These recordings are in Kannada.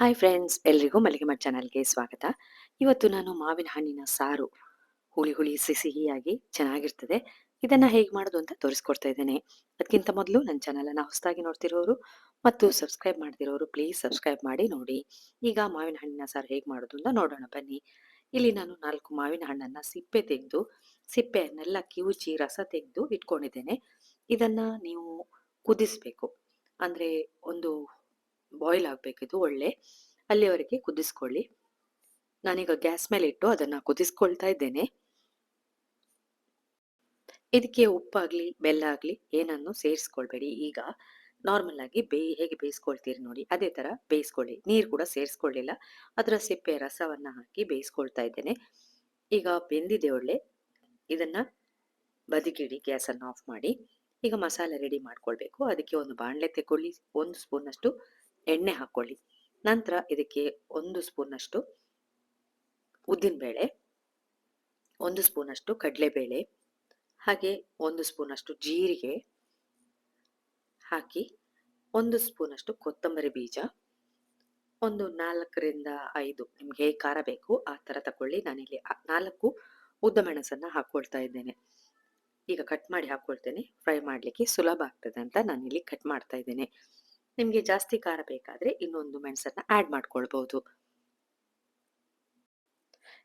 ಹಾಯ್ ಫ್ರೆಂಡ್ಸ್, ಎಲ್ರಿಗೂ ಮಲ್ಲಿಗೆ ಮಠ ಚಾನಲ್ಗೆ ಸ್ವಾಗತ. ಇವತ್ತು ನಾನು ಮಾವಿನ ಹಣ್ಣಿನ ಸಾರು ಹುಳಿ ಹುಳಿ ಸಿಹಿಯಾಗಿ ಚೆನ್ನಾಗಿರ್ತದೆ. ಇದನ್ನ ಹೇಗೆ ಮಾಡೋದು ಅಂತ ತೋರಿಸ್ಕೊಡ್ತಾ ಇದ್ದೇನೆ. ಅದಕ್ಕಿಂತ ಮೊದಲು ನನ್ನ ಚಾನಲನ್ನು ಹೊಸದಾಗಿ ನೋಡ್ತಿರೋರು ಮತ್ತು ಸಬ್ಸ್ಕ್ರೈಬ್ ಮಾಡ್ತಿರೋರು ಪ್ಲೀಸ್ ಸಬ್ಸ್ಕ್ರೈಬ್ ಮಾಡಿ ನೋಡಿ. ಈಗ ಮಾವಿನ ಹಣ್ಣಿನ ಸಾರು ಹೇಗೆ ಮಾಡೋದು ಅಂತ ನೋಡೋಣ, ಬನ್ನಿ. ಇಲ್ಲಿ ನಾನು ನಾಲ್ಕು ಮಾವಿನ ಹಣ್ಣನ್ನ ಸಿಪ್ಪೆ ತೆಗೆದು ಸಿಪ್ಪೆಯನ್ನೆಲ್ಲ ಕಿವುಚಿ ರಸ ತೆಗೆದು ಇಟ್ಕೊಂಡಿದ್ದೇನೆ. ಇದನ್ನ ನೀವು ಕುದಿಸ್ಬೇಕು. ಅಂದ್ರೆ ಒಂದು ಬಾಯ್ಲ್ ಆಗಬೇಕಿದು ಒಳ್ಳೆ. ಅಲ್ಲಿವರೆಗೆ ಕುದಿಸ್ಕೊಳ್ಳಿ. ನಾನೀಗ ಗ್ಯಾಸ್ ಮೇಲೆ ಇಟ್ಟು ಅದನ್ನ ಕುದಿಸ್ಕೊಳ್ತಾ ಇದ್ದೇನೆ. ಇದಕ್ಕೆ ಉಪ್ಪಾಗ್ಲಿ, ಬೆಲ್ಲ ಆಗಲಿ, ಏನನ್ನು ಸೇರಿಸ್ಕೊಳ್ಬೇಡಿ. ಈಗ ನಾರ್ಮಲ್ ಆಗಿ ಬೇ, ಹೇಗೆ ಬೇಯಿಸ್ಕೊಳ್ತೀರಿ ನೋಡಿ, ಅದೇ ತರ ಬೇಯಿಸ್ಕೊಳ್ಳಿ. ನೀರು ಕೂಡ ಸೇರಿಸ್ಕೊಳ್ಳಿಲ್ಲ ಅದರ ಸಿಪ್ಪೆ, ರಸವನ್ನ ಹಾಕಿ ಬೇಯಿಸ್ಕೊಳ್ತಾ ಇದ್ದೇನೆ. ಈಗ ಬೆಂದಿದೆ ಒಳ್ಳೆ. ಇದನ್ನ ಬದಿಗಿಡಿ, ಗ್ಯಾಸನ್ನು ಆಫ್ ಮಾಡಿ. ಈಗ ಮಸಾಲೆ ರೆಡಿ ಮಾಡ್ಕೊಳ್ಬೇಕು. ಅದಕ್ಕೆ ಒಂದು ಬಾಣಲೆ ತಗೊಳ್ಳಿ ಒಂದು ಸ್ಪೂನ್ ಅಷ್ಟು ಎಣ್ಣೆ ಹಾಕೊಳ್ಳಿ. ನಂತರ ಇದಕ್ಕೆ ಒಂದು ಸ್ಪೂನ್ ಅಷ್ಟು ಉದ್ದಿನಬೇಳೆ ಒಂದು ಸ್ಪೂನ್ ಅಷ್ಟು ಕಡಲೆಬೇಳೆ, ಹಾಗೆ ಒಂದು ಸ್ಪೂನ್ ಅಷ್ಟು ಜೀರಿಗೆ ಹಾಕಿ, ಒಂದು ಸ್ಪೂನ್ ಅಷ್ಟು ಕೊತ್ತಂಬರಿ ಬೀಜ, ಒಂದು ನಾಲ್ಕರಿಂದ ಐದು, ನಿಮ್ಗೆ ಹೇಗೆ ಖಾರ ಬೇಕು ಆ ಥರ ತಗೊಳ್ಳಿ ನಾನಿಲ್ಲಿ ನಾಲ್ಕು ಉದ್ದ ಮೆಣಸನ್ನು ಹಾಕ್ಕೊಳ್ತಾ ಇದ್ದೇನೆ. ಈಗ ಕಟ್ ಮಾಡಿ ಹಾಕ್ಕೊಳ್ತೇನೆ ಫ್ರೈ ಮಾಡಲಿಕ್ಕೆ ಸುಲಭ ಆಗ್ತದೆ ಅಂತ ನಾನಿಲ್ಲಿ ಕಟ್ ಮಾಡ್ತಾ ಇದ್ದೇನೆ. ನಿಮಗೆ ಜಾಸ್ತಿ ಖಾರ ಬೇಕಾದ್ರೆ ಇನ್ನೊಂದು ಮೆಣಸನ್ನ ಆ್ಯಡ್ ಮಾಡ್ಕೊಳ್ಬೋದು.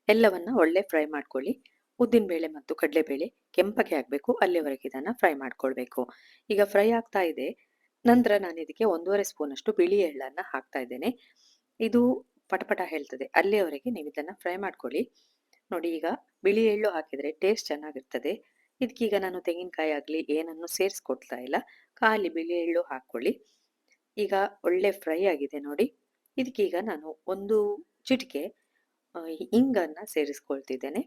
ಎಲ್ಲವನ್ನ ಒಳ್ಳೆ ಫ್ರೈ ಮಾಡ್ಕೊಳ್ಳಿ. ಉದ್ದಿನ ಬೇಳೆ ಮತ್ತು ಕಡಲೆಬೇಳೆ ಕೆಂಪಗೆ ಆಗಬೇಕು ಅಲ್ಲಿವರೆಗೆ ಇದನ್ನ ಫ್ರೈ ಮಾಡ್ಕೊಳ್ಬೇಕು. ಈಗ ಫ್ರೈ ಆಗ್ತಾ ಇದೆ. ನಂತರ ನಾನು ಇದಕ್ಕೆ ಒಂದೂವರೆ ಸ್ಪೂನ್ ಅಷ್ಟು ಬಿಳಿ ಎಳ್ಳನ್ನ ಹಾಕ್ತಾ ಇದ್ದೇನೆ. ಇದು ಪಟಪಟ ಹೇಳ್ತದೆ. ಅಲ್ಲಿಯವರೆಗೆ ನೀವು ಇದನ್ನು ಫ್ರೈ ಮಾಡ್ಕೊಳ್ಳಿ. ನೋಡಿ ಈಗ ಬಿಳಿ ಎಳ್ಳು ಹಾಕಿದ್ರೆ ಟೇಸ್ಟ್ ಚೆನ್ನಾಗಿರ್ತದೆ. ಇದಕ್ಕೀಗ ನಾನು ತೆಂಗಿನಕಾಯಿ ಆಗಲಿ ಏನನ್ನು ಸೇರಿಸ್ಕೊಡ್ತಾ ಇಲ್ಲ. ಖಾಲಿ ಬಿಳಿ ಎಳ್ಳು ಹಾಕೊಳ್ಳಿ ಈಗ ಒಳ್ಳೆ ಫ್ರೈ ಆಗಿದೆ ನೋಡಿ. ಇದಕ್ಕೀಗ ನಾನು ಒಂದು ಚಿಟಿಕೆ ಇಂಗನ್ನ ಸೇರಿಸ್ಕೊಳ್ತಿದ್ದೇನೆ.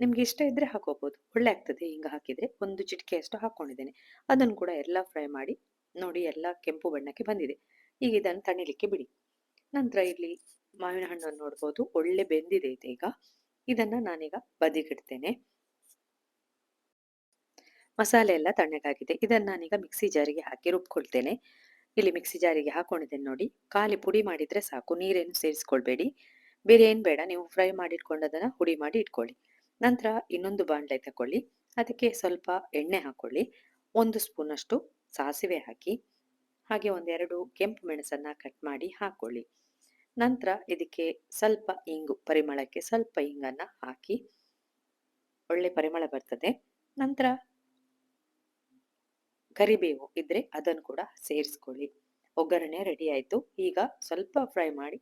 ನಿಮ್ಗೆ ಇಷ್ಟ ಇದ್ರೆ ಹಾಕೋಬಹುದು ಒಳ್ಳೆ ಆಗ್ತದೆ ಹಿಂಗ ಹಾಕಿದ್ರೆ. ಒಂದು ಚಿಟಿಕೆ ಅಷ್ಟು ಹಾಕೊಂಡಿದ್ದೇನೆ. ಅದನ್ನು ಕೂಡ ಎಲ್ಲ ಫ್ರೈ ಮಾಡಿ ನೋಡಿ ಎಲ್ಲ ಕೆಂಪು ಬಣ್ಣಕ್ಕೆ ಬಂದಿದೆ. ಈಗ ಇದನ್ನು ತಣಿಲಿಕ್ಕೆ ಬಿಡಿ. ನಂತರ ಇಲ್ಲಿ ಮಾವಿನ ಹಣ್ಣನ್ನು ನೋಡ್ಬೋದು. ಒಳ್ಳೆ ಬೆಂದಿದೆ ಇದೆ ಈಗ. ಇದನ್ನ ನಾನೀಗ ಬದಿಗಿಡ್ತೇನೆ. ಮಸಾಲೆ ಎಲ್ಲ ತಣ್ಣಗಾಗಿದೆ. ಇದನ್ನ ನಾನೀಗ ಮಿಕ್ಸಿ ಜಾರಿಗೆ ಹಾಕಿ ರುಬ್ಕೊಳ್ತೇನೆ. ಇಲ್ಲಿ ಮಿಕ್ಸಿ ಜಾರಿಗೆ ಹಾಕೊಂಡಿದ್ದೇನೆ ನೋಡಿ. ಖಾಲಿ ಪುಡಿ ಮಾಡಿದರೆ ಸಾಕು. ನೀರೇನು ಸೇರಿಸ್ಕೊಳ್ಬೇಡಿ. ಬೇರೆ ಏನು ಬೇಡ. ನೀವು ಫ್ರೈ ಮಾಡಿ ಇಟ್ಕೊಂಡದನ್ನು ಹುಡಿ ಮಾಡಿ ಇಟ್ಕೊಳ್ಳಿ. ನಂತರ ಇನ್ನೊಂದು ಬಾಣಲೆ ತಗೊಳ್ಳಿ ಅದಕ್ಕೆ ಸ್ವಲ್ಪ ಎಣ್ಣೆ ಹಾಕೊಳ್ಳಿ. ಒಂದು ಸ್ಪೂನಷ್ಟು ಸಾಸಿವೆ ಹಾಕಿ, ಹಾಗೆ ಒಂದೆರಡು ಕೆಂಪು ಮೆಣಸನ್ನು ಕಟ್ ಮಾಡಿ ಹಾಕೊಳ್ಳಿ. ನಂತರ ಇದಕ್ಕೆ ಸ್ವಲ್ಪ ಇಂಗು, ಪರಿಮಳಕ್ಕೆ ಸ್ವಲ್ಪ ಇಂಗನ್ನು ಹಾಕಿ, ಒಳ್ಳೆ ಪರಿಮಳ ಬರ್ತದೆ. ನಂತರ ಕರಿಬೇವು ಇದ್ರೆ ಅದನ್ನು ಕೂಡ ಸೇರಿಸ್ಕೊಳ್ಳಿ. ಒಗ್ಗರಣೆ ರೆಡಿ ಆಯಿತು. ಈಗ ಸ್ವಲ್ಪ ಫ್ರೈ ಮಾಡಿ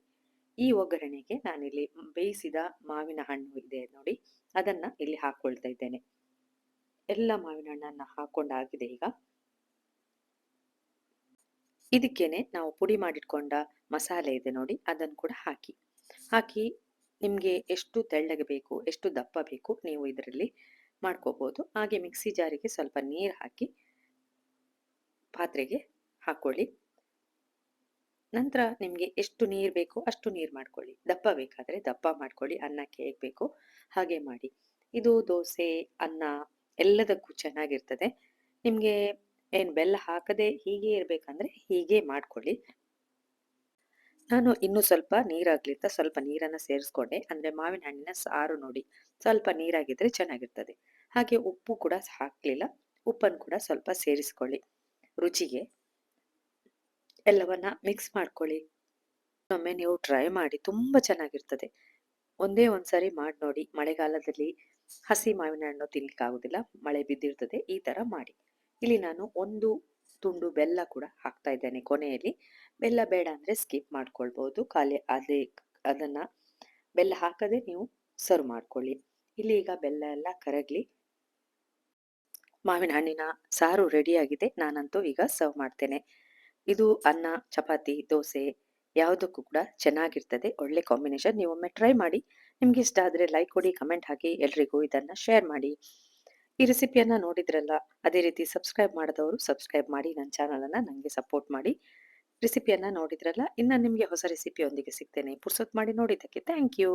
ಈ ಒಗ್ಗರಣೆಗೆ ನಾನಿಲ್ಲಿ ಬೇಯಿಸಿದ ಮಾವಿನ ಹಣ್ಣು ಇದೆ ನೋಡಿ, ಅದನ್ನ ಇಲ್ಲಿ ಹಾಕೊಳ್ತಾ ಇದ್ದೇನೆ. ಎಲ್ಲ ಮಾವಿನ ಹಣ್ಣನ್ನು ಹಾಕೊಂಡಾಗಿದೆ ಈಗ. ಇದಕ್ಕೇನೆ ನಾವು ಪುಡಿ ಮಾಡಿಟ್ಕೊಂಡ ಮಸಾಲೆ ಇದೆ ನೋಡಿ, ಅದನ್ನು ಕೂಡ ಹಾಕಿ. ಹಾಕಿ ನಿಮಗೆ ಎಷ್ಟು ತೆಳ್ಳಗೆ ಬೇಕು, ಎಷ್ಟು ದಪ್ಪ ಬೇಕು, ನೀವು ಇದರಲ್ಲಿ ಮಾಡ್ಕೋಬಹುದು ಹಾಗೆ ಮಿಕ್ಸಿ ಜಾರಿಗೆ ಸ್ವಲ್ಪ ನೀರು ಹಾಕಿ ಪಾತ್ರೆಗೆ ಹಾಕೊಳ್ಳಿ. ನಂತರ ನಿಮಗೆ ಎಷ್ಟು ನೀರು ಬೇಕೋ ಅಷ್ಟು ನೀರು ಮಾಡ್ಕೊಳ್ಳಿ. ದಪ್ಪ ಬೇಕಾದರೆ ದಪ್ಪ ಮಾಡ್ಕೊಳ್ಳಿ, ಅನ್ನಕ್ಕೆ ಹೇಗೆ ಬೇಕು ಹಾಗೆ ಮಾಡಿ. ಇದು ದೋಸೆ, ಅನ್ನ ಎಲ್ಲದಕ್ಕೂ ಚೆನ್ನಾಗಿರ್ತದೆ. ನಿಮಗೆ ಏನು ಬೆಲ್ಲ ಹಾಕದೆ ಹೀಗೆ ಇರಬೇಕಂದ್ರೆ ಹೀಗೆ ಮಾಡ್ಕೊಳ್ಳಿ. ನಾನು ಇನ್ನೂ ಸ್ವಲ್ಪ ನೀರಾಗ್ಲಿತ್ತ, ಸ್ವಲ್ಪ ನೀರನ್ನು ಸೇರಿಸ್ಕೊಂಡೆ. ಅಂದರೆ ಮಾವಿನ ಹಣ್ಣಿನ ಸಾರು ನೋಡಿ, ಸ್ವಲ್ಪ ನೀರಾಗಿದ್ರೆ ಚೆನ್ನಾಗಿರ್ತದೆ. ಹಾಗೆ ಉಪ್ಪು ಕೂಡ ಹಾಕಲಿಲ್ಲ, ಉಪ್ಪನ್ನು ಕೂಡ ಸ್ವಲ್ಪ ಸೇರಿಸ್ಕೊಳ್ಳಿ. ರುಚಿಗೆ ಎಲ್ಲವನ್ನ ಮಿಕ್ಸ್ ಮಾಡ್ಕೊಳ್ಳಿ. ಒಮ್ಮೆ ನೀವು ಟ್ರೈ ಮಾಡಿ ತುಂಬ ಚೆನ್ನಾಗಿರ್ತದೆ. ಒಂದೇ ಒಂದ್ಸರಿ ಮಾಡಿ ನೋಡಿ. ಮಳೆಗಾಲದಲ್ಲಿ ಹಸಿ ಮಾವಿನ ಹಣ್ಣು ತಿನ್ಲಿಕ್ಕೆ ಆಗುದಿಲ್ಲ. ಮಳೆ ಬಿದ್ದಿರ್ತದೆ. ಈ ತರ ಮಾಡಿ. ಇಲ್ಲಿ ನಾನು ಒಂದು ತುಂಡು ಬೆಲ್ಲ ಕೂಡ ಹಾಕ್ತಾ ಇದ್ದೇನೆ ಕೊನೆಯಲ್ಲಿ. ಬೆಲ್ಲ ಬೇಡ ಅಂದ್ರೆ ಸ್ಕಿಪ್ ಮಾಡ್ಕೊಳ್ಬೋದು ಖಾಲಿ ಅದೇ ಅದನ್ನ ಬೆಲ್ಲ ಹಾಕದೆ ನೀವು ಸರ್ವ್ ಮಾಡ್ಕೊಳ್ಳಿ. ಇಲ್ಲಿ ಈಗ ಬೆಲ್ಲ ಎಲ್ಲ ಕರಗ್ಲಿ. ಮಾವಿನ ಹಣ್ಣಿನ ಸಾರು ರೆಡಿಯಾಗಿದೆ ನಾನಂತೂ ಈಗ ಸರ್ವ್ ಮಾಡ್ತೇನೆ. ಇದು ಅನ್ನ, ಚಪಾತಿ, ದೋಸೆ ಯಾವುದಕ್ಕೂ ಕೂಡ ಚೆನ್ನಾಗಿರ್ತದೆ. ಒಳ್ಳೆ ಕಾಂಬಿನೇಷನ್ ನೀವು ಒಮ್ಮೆ ಟ್ರೈ ಮಾಡಿ. ನಿಮ್ಗೆ ಇಷ್ಟ ಆದರೆ ಲೈಕ್ ಕೊಡಿ ಕಮೆಂಟ್ ಹಾಕಿ. ಎಲ್ರಿಗೂ ಇದನ್ನ ಶೇರ್ ಮಾಡಿ. ಈ ರೆಸಿಪಿಯನ್ನ ನೋಡಿದ್ರಲ್ಲ, ಅದೇ ರೀತಿ ಸಬ್ಸ್ಕ್ರೈಬ್ ಮಾಡಿದವರು ಸಬ್ಸ್ಕ್ರೈಬ್ ಮಾಡಿ. ನನ್ನ ಚಾನಲನ್ನು ನನಗೆ ಸಪೋರ್ಟ್ ಮಾಡಿ. ರೆಸಿಪಿಯನ್ನು ನೋಡಿದ್ರಲ್ಲ, ಇನ್ನು ನಿಮಗೆ ಹೊಸ ರೆಸಿಪಿಯೊಂದಿಗೆ ಸಿಗ್ತೇನೆ. ಪುರ್ಸೊತ್ ಮಾಡಿ ನೋಡಿದ್ದಕ್ಕೆ ಥ್ಯಾಂಕ್ ಯು